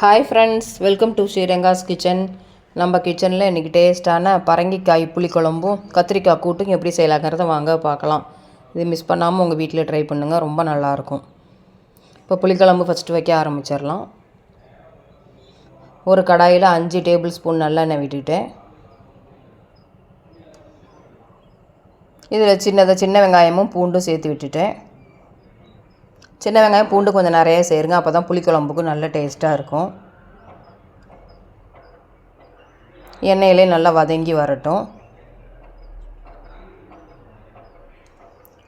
Hi friends welcome to Sriranga's kitchen நம்ம கிச்சனில் இன்றைக்கி டேஸ்ட்டான பரங்கிக்காய் புளிக்குழம்பும் கத்திரிக்காய் கூட்டும் எப்படி செய்யலாங்கிறத வாங்க பார்க்கலாம். இது மிஸ் பண்ணாமல் உங்கள் வீட்டில் ட்ரை பண்ணுங்கள் ரொம்ப நல்லாயிருக்கும். இப்போ புளிக்குழம்பு ஃபஸ்ட்டு வைக்க ஆரம்பிச்சிடலாம். ஒரு கடாயில் அஞ்சு டேபிள் ஸ்பூன் நல்லெண்ணெய் விட்டுட்டேன். இதில் சின்னதாக சின்ன வெங்காயமும் பூண்டும் சேர்த்து விட்டுட்டேன். சின்ன வெங்காயம் பூண்டு கொஞ்சம் நிறைய சேருங்க. அப்போ தான் புளிக்குழம்புக்கு நல்ல டேஸ்ட்டாக இருக்கும். எண்ணெயிலே நல்லா வதங்கி வரட்டும்.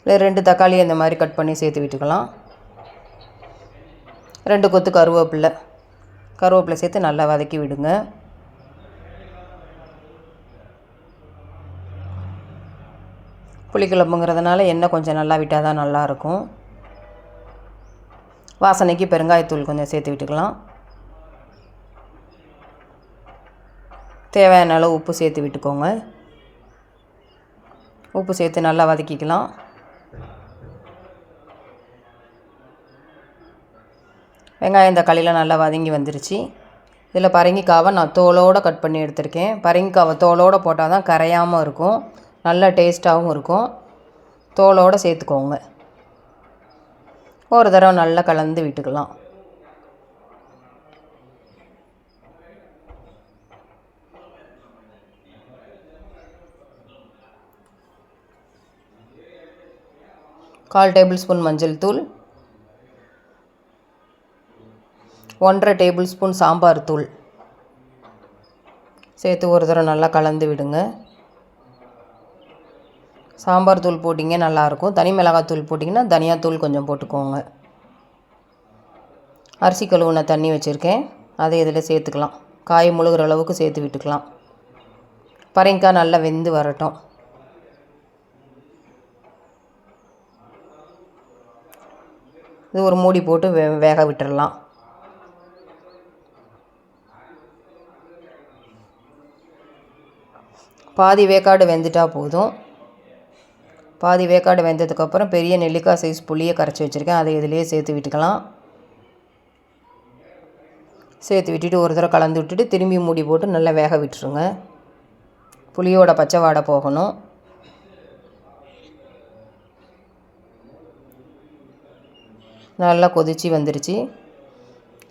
இல்லை ரெண்டு தக்காளி இந்த மாதிரி கட் பண்ணி சேர்த்து விட்டுக்கலாம். ரெண்டு கொத்து கருவேப்பிலை. கருவேப்பிலை சேர்த்து நல்லா வதக்கி விடுங்க. புளிக்குழம்புங்கிறதுனால எண்ணெய் கொஞ்சம் நல்லா விட்டால் தான் நல்லாயிருக்கும் வாசனைக்கு பெருங்காயத்தூள் கொஞ்சம் சேர்த்து விட்டுக்கலாம். தேவையான அளவு உப்பு சேர்த்து விட்டுக்கோங்க. உப்பு சேர்த்து நல்லா வதக்கிக்கலாம். வெங்காயம் தக்காளியில் நல்லா வதங்கி வந்துருச்சு. இதில் பரங்கிக்காவை நான் தோலோடு கட் பண்ணி எடுத்திருக்கேன். பரங்கிக்காவை தோலோடு போட்டால் தான் கரையாமல் இருக்கும். நல்ல டேஸ்ட்டாகவும் இருக்கும். தோலோடு சேர்த்துக்கோங்க. ஒரு தடவை நல்லா கலந்து விட்டுக்கலாம். கால் டேபிள் ஸ்பூன் மஞ்சள் தூள். ஒன்றரை டேபிள் ஸ்பூன் சாம்பார் தூள். சேர்த்து ஒரு தடவை நல்லா கலந்து விடுங்க. சாம்பார் தூள் போட்டிங்க நல்லாயிருக்கும் தனி மிளகாய் தூள் போட்டிங்கன்னா தனியாத்தூள் கொஞ்சம் போட்டுக்கோங்க. அரிசி கழுவுன தண்ணி வச்சுருக்கேன். அதை இதில் சேர்த்துக்கலாம். காய் முழுகிற அளவுக்கு சேர்த்து விட்டுக்கலாம். பரங்கிக்காய் நல்லா வெந்து வரட்டும். இது ஒரு மூடி போட்டு வே வேக விட்டுறலாம். பாதி வேக்காடு வெந்துட்டால் போதும். பாதி வேக்காடு வெந்ததுக்கப்புறம் பெரிய நெல்லிக்காய் சைஸ் புளியை கரைச்சி வச்சுருக்கேன். அதை இதிலேயே சேர்த்து விட்டுக்கலாம். சேர்த்து விட்டுட்டு ஒரு தடவை கலந்து விட்டுட்டு திரும்பி மூடி போட்டு நல்லா வேக விட்டுருங்க. புளியோட பச்சை வாடை போகணும். நல்லா கொதித்து வந்துருச்சு.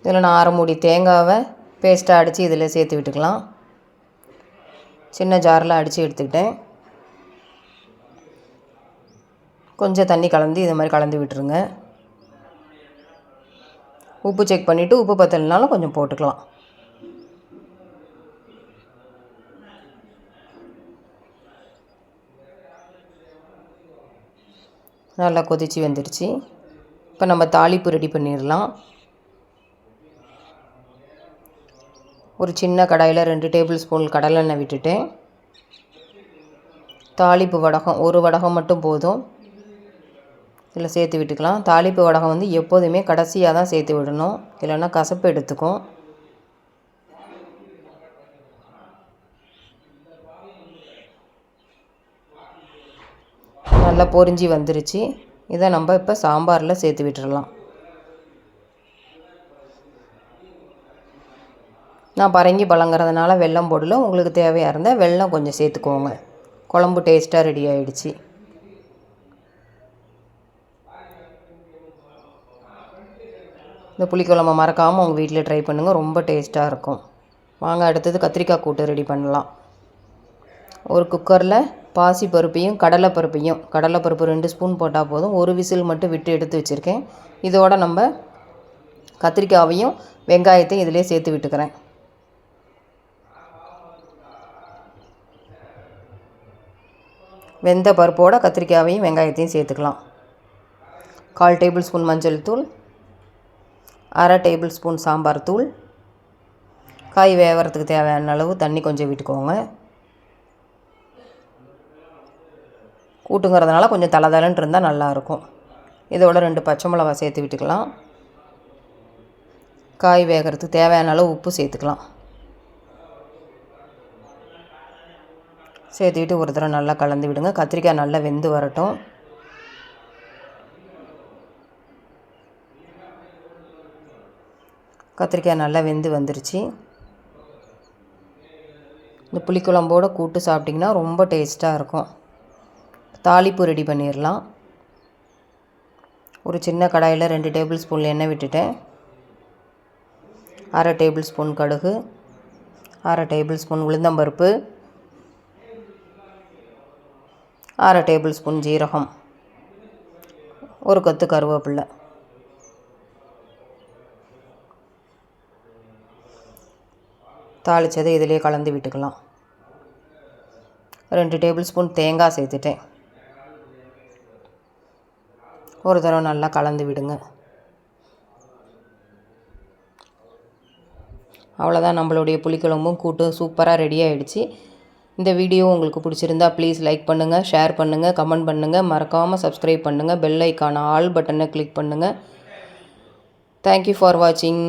இதில் நான் அரை மூடி தேங்காவை பேஸ்ட்டாக அடித்து இதில் சேர்த்து விட்டுக்கலாம். சின்ன ஜாரில் அடித்து எடுத்துக்கிட்டேன். கொஞ்சம் தண்ணி கலந்து இது மாதிரி கலந்து விட்டுருங்க. உப்பு செக் பண்ணிவிட்டு உப்பு பத்தலைனாலும் கொஞ்சம் போட்டுக்கலாம். நல்லா கொதித்து வந்துடுச்சு இப்போ நம்ம தாளிப்பு ரெடி பண்ணிடலாம். ஒரு சின்ன கடாயில் ரெண்டு டேபிள் ஸ்பூன் கடலெண்ணெய் விட்டுட்டேன். தாளிப்பு வடகம் ஒரு வடகம் மட்டும் போதும். இதில் சேர்த்து விட்டுக்கலாம். தாளிப்பு வடகம் வந்து எப்போதுமே கடைசியாக தான் சேர்த்து விடணும். இல்லைன்னா கசப்பு எடுத்துக்கும். நல்லா பொரிஞ்சி வந்துருச்சு. இதை நம்ம இப்போ சாம்பாரில் சேர்த்து விட்டுடலாம் நான் பரங்கி பழங்கிறதுனால வெல்லம் போடல. உங்களுக்கு தேவையாக இருந்தால் வெல்லம் கொஞ்சம் சேர்த்துக்கோங்க. குழம்பு டேஸ்ட்டாக ரெடி ஆகிடுச்சி இந்த புளிக்குழம்பை மறக்காமல் உங்கள் வீட்டில் ட்ரை பண்ணுங்கள் ரொம்ப டேஸ்ட்டாக இருக்கும். வாங்க அடுத்தது கத்திரிக்காய் கூட்டு ரெடி பண்ணலாம். ஒரு குக்கரில் பாசி பருப்பையும் கடலை பருப்பையும் கடலை பருப்பு ரெண்டு ஸ்பூன் போட்டால் போதும். ஒரு விசில் மட்டும் விட்டு எடுத்து வச்சுருக்கேன். இதோட நம்ம கத்திரிக்காவையும் வெங்காயத்தையும் இதிலே சேர்த்து விட்டுக்கிறேன். வெந்த பருப்போட கத்திரிக்காயையும் வெங்காயத்தையும் சேர்த்துக்கலாம். கால் டேபிள் ஸ்பூன் மஞ்சள் தூள் அரை டேபிள் ஸ்பூன் சாம்பார் தூள். காய் வேகிறதுக்கு தேவையான அளவு தண்ணி கொஞ்சம் விட்டுக்கோங்க. கூட்டுங்கிறதுனால கொஞ்சம் தலை இருந்தால் நல்லாயிருக்கும் இதோட ரெண்டு பச்சை மிளகா சேர்த்து விட்டுக்கலாம். காய் வேகிறதுக்கு தேவையான அளவு உப்பு சேர்த்துக்கலாம். சேர்த்துக்கிட்டு ஒரு தடவை நல்லா கலந்து விடுங்க. கத்திரிக்காய் நல்லா வெந்து வரட்டும். கத்திரிக்காய் நல்லா வெந்து வந்துருச்சு. இந்த புளிக்குழம்போட கூட்டு சாப்பிட்டிங்கன்னா ரொம்ப டேஸ்ட்டாக இருக்கும். தாளிப்பு ரெடி பண்ணிடலாம் ஒரு சின்ன கடாயில் ரெண்டு டேபிள் ஸ்பூன் எண்ணெய் விட்டுட்டேன். அரை டேபிள் ஸ்பூன் கடுகு அரை டேபிள் ஸ்பூன் உளுந்தம்பருப்பு அரை டேபிள் ஸ்பூன் ஜீரகம் ஒரு கொத்து கருவேப்பில்லை தாளித்ததை இதிலே கலந்து விட்டுக்கலாம். ரெண்டு டேபிள் ஸ்பூன் தேங்காய் சேர்த்துட்டேன். ஒரு தடவை நல்லா கலந்து விடுங்க. அவ்வளோதான் நம்மளுடைய புளிக்குழம்பும் கூட்டும் சூப்பராக ரெடி ஆகிடுச்சு இந்த வீடியோ உங்களுக்கு பிடிச்சிருந்தா ப்ளீஸ் லைக் பண்ணுங்கள் ஷேர் பண்ணுங்கள் கமெண்ட் பண்ணுங்கள் மறக்காமல் சப்ஸ்கிரைப் பண்ணுங்கள் பெல் ஐக்கான ஆல் பட்டனை கிளிக் பண்ணுங்கள் தேங்க்யூ ஃபார் வாட்சிங்